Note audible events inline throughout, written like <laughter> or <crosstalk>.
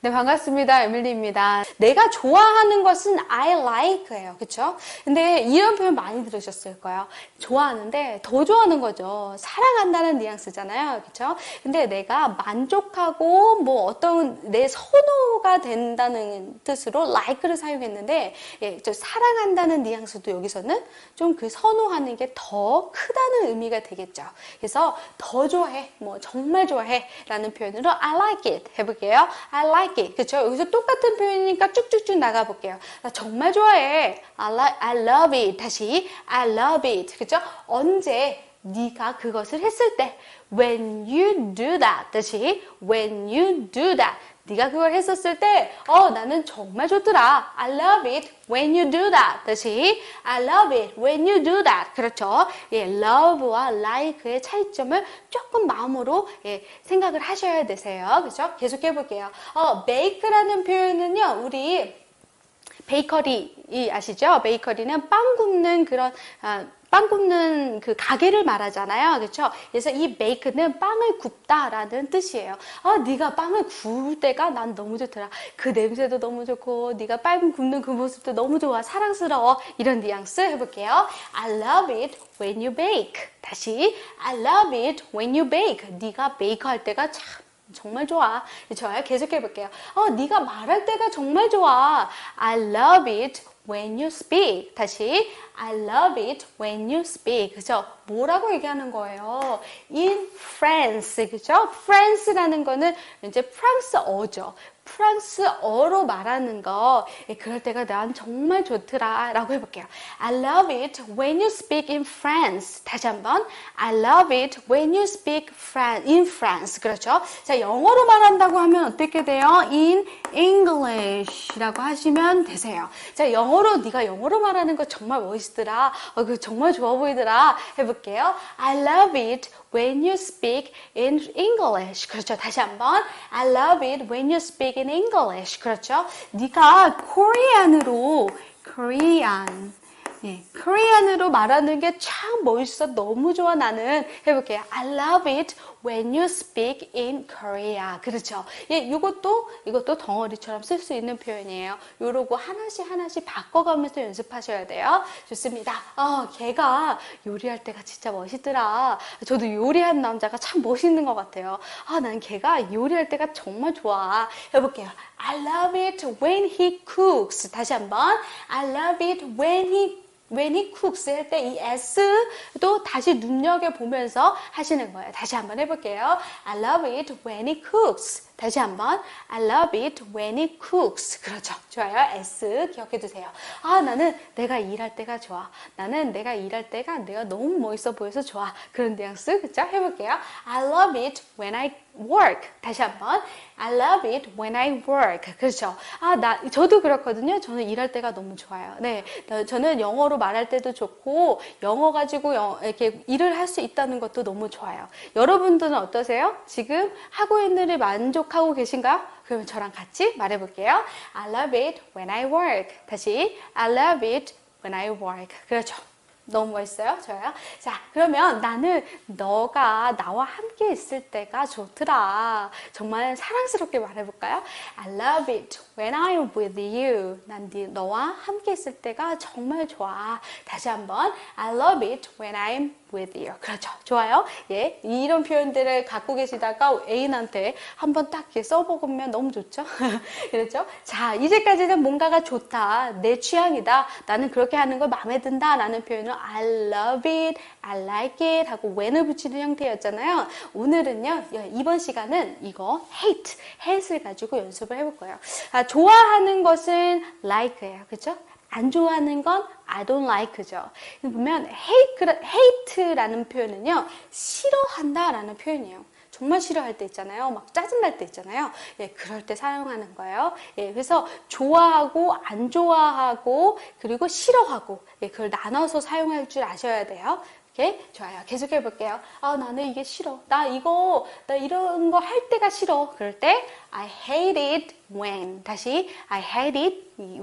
네, 반갑습니다. 에밀리입니다. 내가 좋아하는 것은 I like예요. 그쵸? 근데 이런 표현 많이 들으셨을 거예요. 좋아하는데 더 좋아하는 거죠. 사랑한다는 뉘앙스잖아요. 그쵸? 근데 내가 만족하고 뭐 어떤 내 선호가 된다는 뜻으로 like를 사용했는데 예, 저 사랑한다는 뉘앙스도 여기서는 좀 그 선호하는 게 더 크다는 의미가 되겠죠. 그래서 더 좋아해, 뭐 정말 좋아해 라는 표현으로 I like it 해 볼게요. I like it. 그쵸? 여기서 똑같은 표현이니까 쭉쭉쭉 나가 볼게요. 나 정말 좋아해. I, like, I love it. 다시 I love it. 그쵸? 언제 네가 그것을 했을 때 when you do that. 다시 when you do that. 네가 그걸 했었을 때, 어, 나는 정말 좋더라. I love it when you do that. 다시, I love it when you do that. 그렇죠. 예, love와 like의 차이점을 조금 마음으로 예, 생각을 하셔야 되세요. 그렇죠? 계속 해볼게요. 어, bake라는 표현은요, 우리 베이커리 아시죠? 베이커리는 빵 굽는 그런 아, 빵 굽는 그 가게를 말하잖아요. 그렇죠? 그래서 이 베이크는 빵을 굽다라는 뜻이에요. 아, 네가 빵을 구울 때가 난 너무 좋더라. 그 냄새도 너무 좋고 네가 빵 굽는 그 모습도 너무 좋아. 사랑스러워. 이런 뉘앙스 해볼게요. I love it when you bake. 다시 I love it when you bake. 네가 베이크 할 때가 참 정말 좋아. 좋아요. 계속해 볼게요. 어, 네가 말할 때가 정말 좋아. I love it when you speak. 다시 I love it when you speak. 그죠? 뭐라고 얘기하는 거예요? In France. 그죠? France라는 거는 이제 프랑스어죠. 프랑스어로 말하는 거 예, 그럴 때가 난 정말 좋더라 라고 해볼게요 I love it when you speak in France 다시 한번 I love it when you speak in France 그렇죠 자 영어로 말한다고 하면 어떻게 돼요? in English 라고 하시면 되세요 자 영어 로 네가 영어로 말하는 거 정말 멋있더라 어, 그 정말 좋아 보이더라 해볼게요 I love it when you speak in English. 그렇죠. 다시 한번. I love it when you speak in English. 그렇죠. 네가 코리안으로 Korean 예, 코리안으로 말하는 게 참 멋있어. 너무 좋아. 나는 해볼게요. I love it when you speak in Korea. 그렇죠. 예, 이것도 이것도 덩어리처럼 쓸 수 있는 표현이에요. 요러고 하나씩 하나씩 바꿔가면서 연습하셔야 돼요. 좋습니다. 어, 걔가 요리할 때가 진짜 멋있더라. 저도 요리한 남자가 참 멋있는 것 같아요. 아, 난 걔가 요리할 때가 정말 좋아. 해볼게요. I love it when he cooks. 다시 한번. I love it when he when he cooks 할 때 이 s도 다시 눈여겨보면서 하시는 거예요. 다시 한번 해볼게요. I love it when he cooks. 다시 한번 I love it when he cooks. 그렇죠. 좋아요. S 기억해 두세요. 아 나는 내가 일할 때가 좋아. 나는 내가 일할 때가 내가 너무 멋있어 보여서 좋아. 그런 뉘앙스 그죠? 해 볼게요. I love it when I work. 다시 한번 I love it when I work. 그렇죠. 아 나 저도 그렇거든요. 저는 일할 때가 너무 좋아요. 네, 저는 영어로 말할 때도 좋고 영어 가지고 이렇게 일을 할 수 있다는 것도 너무 좋아요. 여러분들은 어떠세요? 지금 하고 있는 일 만족 만족하고 계신가요? 그럼 저랑 같이 말해볼게요. I love it when I work. 다시 I love it when I work. 그렇죠. 너무 멋있어요? 좋아요? 자, 그러면 나는 너가 나와 함께 있을 때가 좋더라. 정말 사랑스럽게 말해볼까요? I love it when I'm with you. 난 네, 너와 함께 있을 때가 정말 좋아. 다시 한번 I love it when I'm with you. 그렇죠. 좋아요. 예. 이런 표현들을 갖고 계시다가 애인한테 한번 딱 써보면 너무 좋죠. <laughs> 그렇죠. 자, 이제까지는 뭔가가 좋다. 내 취향이다. 나는 그렇게 하는 걸 마음에 든다. 라는 표현을 I love it, I like it 하고 when을 붙이는 형태였잖아요. 오늘은요. 이번 시간은 이거 hate, hate를 가지고 연습을 해볼 거예요. 아, 좋아하는 것은 like예요. 그렇죠? 안 좋아하는 건 I don't like죠. 보면 hate, hate라는 표현은요. 싫어한다 라는 표현이에요. 정말 싫어할 때 있잖아요. 막 짜증날 때 있잖아요. 예, 그럴 때 사용하는 거예요. 예, 그래서 좋아하고 안 좋아하고 그리고 싫어하고 예, 그걸 나눠서 사용할 줄 아셔야 돼요. 오케이? 좋아요. 계속 해볼게요. 아, 나는 이게 싫어. 나 이거, 나 이런 거 할 때가 싫어. 그럴 때, I hate it when. 다시, I hate it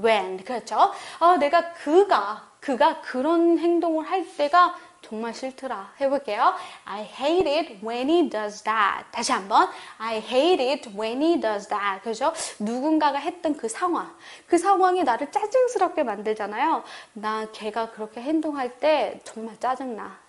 when. 그렇죠? 아, 내가 그가, 그가 그런 행동을 할 때가 정말 싫더라. 해볼게요. I hate it when he does that. 다시 한번. I hate it when he does that. 그죠? 누군가가 했던 그 상황. 그 상황이 나를 짜증스럽게 만들잖아요. 나 걔가 그렇게 행동할 때 정말 짜증나.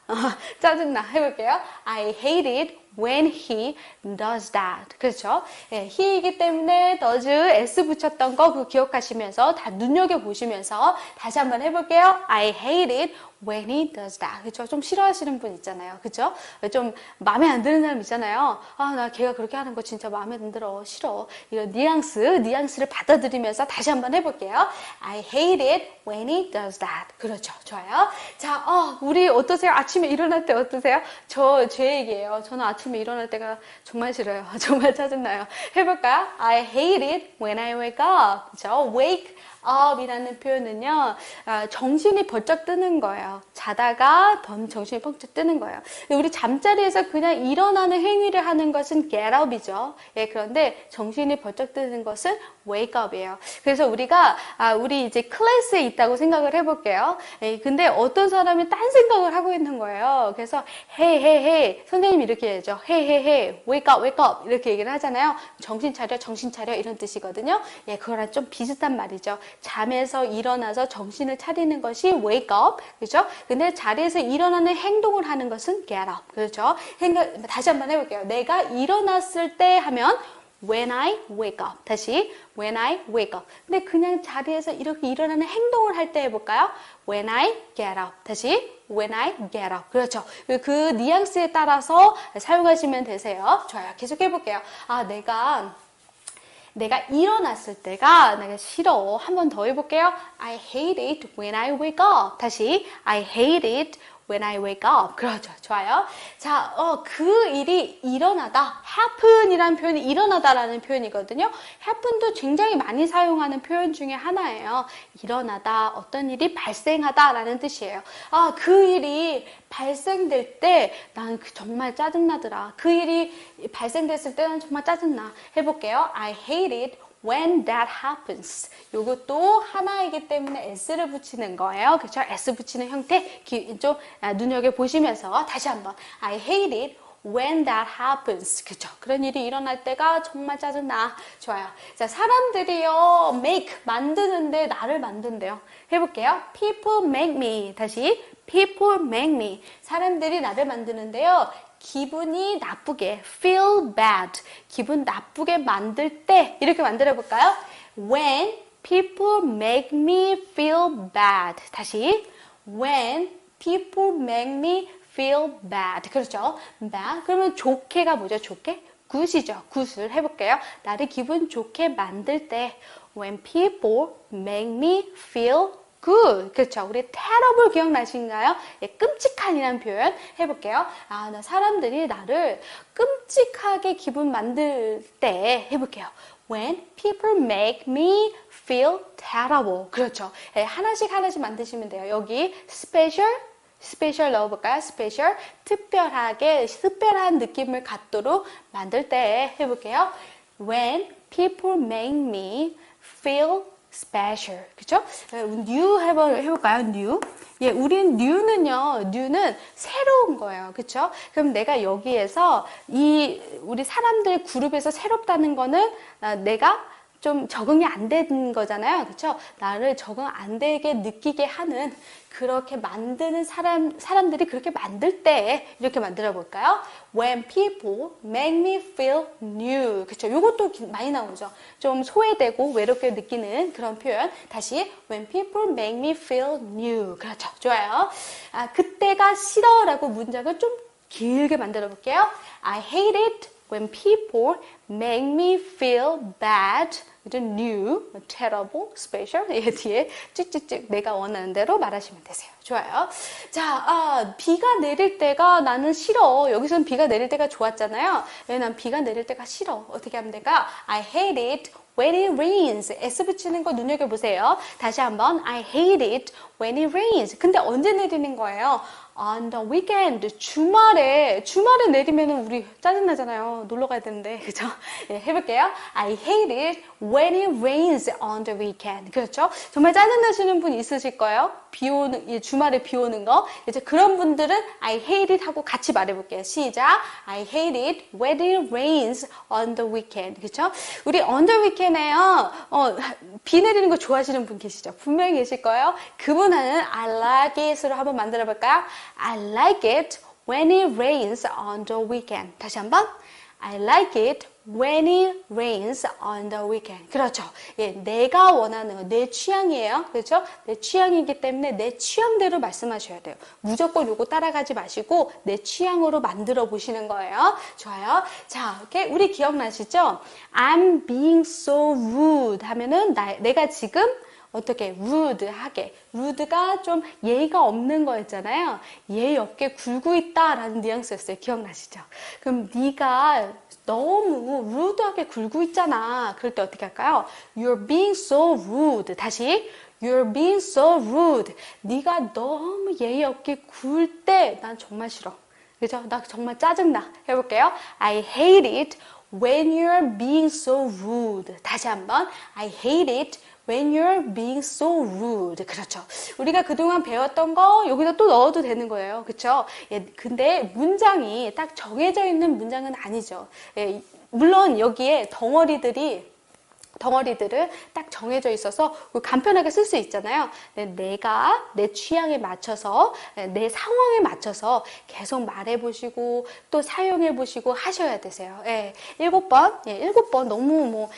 짜증나. 해볼게요. I hate it when he does that. 그렇죠? 예, he이기 때문에 does, s 붙였던 거 그거 기억하시면서 다 눈여겨보시면서 다시 한번 해볼게요. I hate it when he does that. 그렇죠? 좀 싫어하시는 분 있잖아요. 그렇죠? 좀 마음에 안 드는 사람 있잖아요. 아, 나 걔가 그렇게 하는 거 진짜 마음에 안 들어. 싫어. 이거 뉘앙스, 뉘앙스를 받아들이면서 다시 한번 해볼게요. I hate it when he does that. 그렇죠. 좋아요. 자, 어, 우리 어떠세요? 아침에 일어날 때 어떠세요? 저, 제 얘기예요. 저는 아침에 일어날 때가 정말 싫어요. <laughs> 정말 짜증나요. 해볼까요? I hate it when I wake up. 그렇죠? wake up이라는 표현은요, 아, 정신이 번쩍 뜨는 거예요. 자다가 범 정신이 번쩍 뜨는 거예요. 우리 잠자리에서 그냥 일어나는 행위를 하는 것은 get up이죠. 예, 그런데 정신이 번쩍 뜨는 것은 wake up이에요. 그래서 우리가 아, 우리 이제 클래스에 있다고 생각을 해볼게요. 예, 근데 어떤 사람이 딴 생각을 하고 있는 거예요. 그래서 hey hey hey 선생님이 이렇게 해야죠. hey hey hey wake up wake up 이렇게 얘기를 하잖아요. 정신 차려 정신 차려 이런 뜻이거든요. 예, 그거랑 좀 비슷한 말이죠. 잠에서 일어나서 정신을 차리는 것이 wake up 그렇죠? 근데 자리에서 일어나는 행동을 하는 것은 get up 그렇죠? 생각 다시 한번 해볼게요. 내가 일어났을 때 하면 when I wake up. 다시 when I wake up. 근데 그냥 자리에서 이렇게 일어나는 행동을 할 때 해볼까요? when I get up. 다시 when I get up. 그렇죠. 그 뉘앙스에 따라서 사용하시면 되세요. 좋아요. 계속 해볼게요. 아, 내가 내가 일어났을 때가 내가 싫어. 한 번 더 해볼게요. I hate it when I wake up. 다시 I hate it when I wake up. 그렇죠. 좋아요. 자, 어, 그 일이 일어나다. happen이라는 표현이 일어나다라는 표현이거든요. happen도 굉장히 많이 사용하는 표현 중에 하나예요. 일어나다, 어떤 일이 발생하다라는 뜻이에요. 아, 그 일이 발생될 때 난 정말 짜증나더라. 그 일이 발생됐을 때는 정말 짜증나. 해볼게요. I hate it when that happens. 이것도 하나이기 때문에 s를 붙이는 거예요. 그렇죠? s 붙이는 형태 좀 눈여겨 보시면서 다시 한번 I hate it when that happens. 그죠? 그런 일이 일어날 때가 정말 짜증나. 좋아요. 자, 사람들이요, make, 만드는데 나를 만든대요. 해볼게요. People make me. 다시. People make me. 사람들이 나를 만드는데요. 기분이 나쁘게, feel bad. 기분 나쁘게 만들 때, 이렇게 만들어 볼까요? When people make me feel bad. 다시. When people make me feel bad. 그렇죠? bad. 그러면 좋게가 뭐죠? 좋게? 굿이죠. 굿을 해볼게요. 나를 기분 좋게 만들 때 when people make me feel good. 그렇죠. 우리 terrible 기억나신가요? 예, 끔찍한이라는 표현 해볼게요. 아, 나 사람들이 나를 끔찍하게 기분 만들 때 해볼게요. When people make me feel terrible. 그렇죠. 예, 하나씩 하나씩 만드시면 돼요. 여기 special, 스페셜 넣어볼까요? 스페셜 특별하게 특별한 느낌을 갖도록 만들 때 해볼게요. When people make me feel special. 그쵸? new 해볼, 해볼까요? new. 예, 우린 new는요, new는 새로운 거예요. 그쵸? 그럼 내가 여기에서 이, 우리 사람들 그룹에서 새롭다는 거는 내가 좀 적응이 안 된 거잖아요. 그렇죠? 나를 적응 안 되게 느끼게 하는 그렇게 만드는 사람 사람들이 그렇게 만들 때 이렇게 만들어 볼까요? When people make me feel new. 그렇죠? 이것도 많이 나오죠. 좀 소외되고 외롭게 느끼는 그런 표현. 다시 when people make me feel new. 그렇죠. 좋아요. 아, 그때가 싫어라고 문장을 좀 길게 만들어 볼게요. I hate it when people make me feel bad. new, terrible, special 이 뒤에 찍찍찍 내가 원하는 대로 말하시면 되세요. 좋아요. 자, 아, 비가 내릴 때가 나는 싫어. 여기서는 비가 내릴 때가 좋았잖아요. 왜난 비가 내릴 때가 싫어. 어떻게 하면 될까? I hate it when it rains. S 붙이는 거 눈여겨보세요. 다시 한번 I hate it when it rains. 근데 언제 내리는 거예요? On the weekend 주말에 주말에 내리면은 우리 짜증나잖아요 놀러 가야 되는데 <laughs> 그죠 예, 해볼게요 I hate it when it rains on the weekend. 그렇죠? 정말 짜증나시는 분 있으실 거예요. 비 오는, 이 주말에 비 오는 거. 이제 그런 분들은 I hate it 하고 같이 말해볼게요. 시작. I hate it when it rains on the weekend. 그렇죠? 우리 on the weekend에요. 어, 비 내리는 거 좋아하시는 분 계시죠? 분명히 계실 거예요. 그분은 I like it으로 한번 만들어 볼까요? I like it when it rains on the weekend. 다시 한번. I like it when it rains on the weekend. 그렇죠. 예, 내가 원하는 거, 내 취향이에요. 그렇죠? 내 취향이기 때문에 내 취향대로 말씀하셔야 돼요. 무조건 요거 따라가지 마시고 내 취향으로 만들어 보시는 거예요. 좋아요. 자, 이렇게 우리 기억나시죠? I'm being so rude 하면은 나, 내가 지금 어떻게 rude하게 rude가 좀 예의가 없는 거였잖아요. 예의 없게 굴고 있다라는 뉘앙스였어요. 기억나시죠? 그럼 네가 너무 rude하게 굴고 있잖아. 그럴 때 어떻게 할까요? You're being so rude. 다시 You're being so rude. 네가 너무 예의 없게 굴 때 난 정말 싫어. 그죠? 나 정말 짜증나. 해볼게요. I hate it when you're being so rude. 다시 한번. I hate it when you're being so rude. 그렇죠. 우리가 그동안 배웠던 거 여기다 또 넣어도 되는 거예요. 그렇죠? 예, 근데 문장이 딱 정해져 있는 문장은 아니죠. 예, 물론 여기에 덩어리들이 덩어리들을 딱 정해져 있어서 간편하게 쓸 수 있잖아요. 네, 내가 내 취향에 맞춰서 내 상황에 맞춰서 계속 말해 보시고 또 사용해 보시고 하셔야 되세요. 예, 일곱 번, 예, 일곱 번 너무 뭐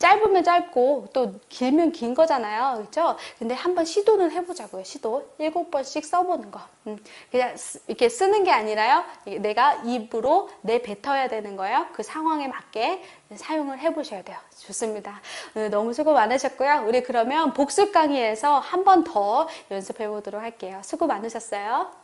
짧으면 짧고 또 길면 긴 거잖아요. 그렇죠? 근데 한번 시도는 해보자고요. 시도. 일곱 번씩 써보는 거. 음, 그냥 쓰- 이렇게 쓰는 게 아니라요. 내가 입으로 내뱉어야 되는 거예요. 그 상황에 맞게 사용을 해보셔야 돼요. 좋습니다. 오늘 너무 수고 많으셨고요. 우리 그러면 복습 강의에서 한 번 더 연습해 보도록 할게요. 수고 많으셨어요.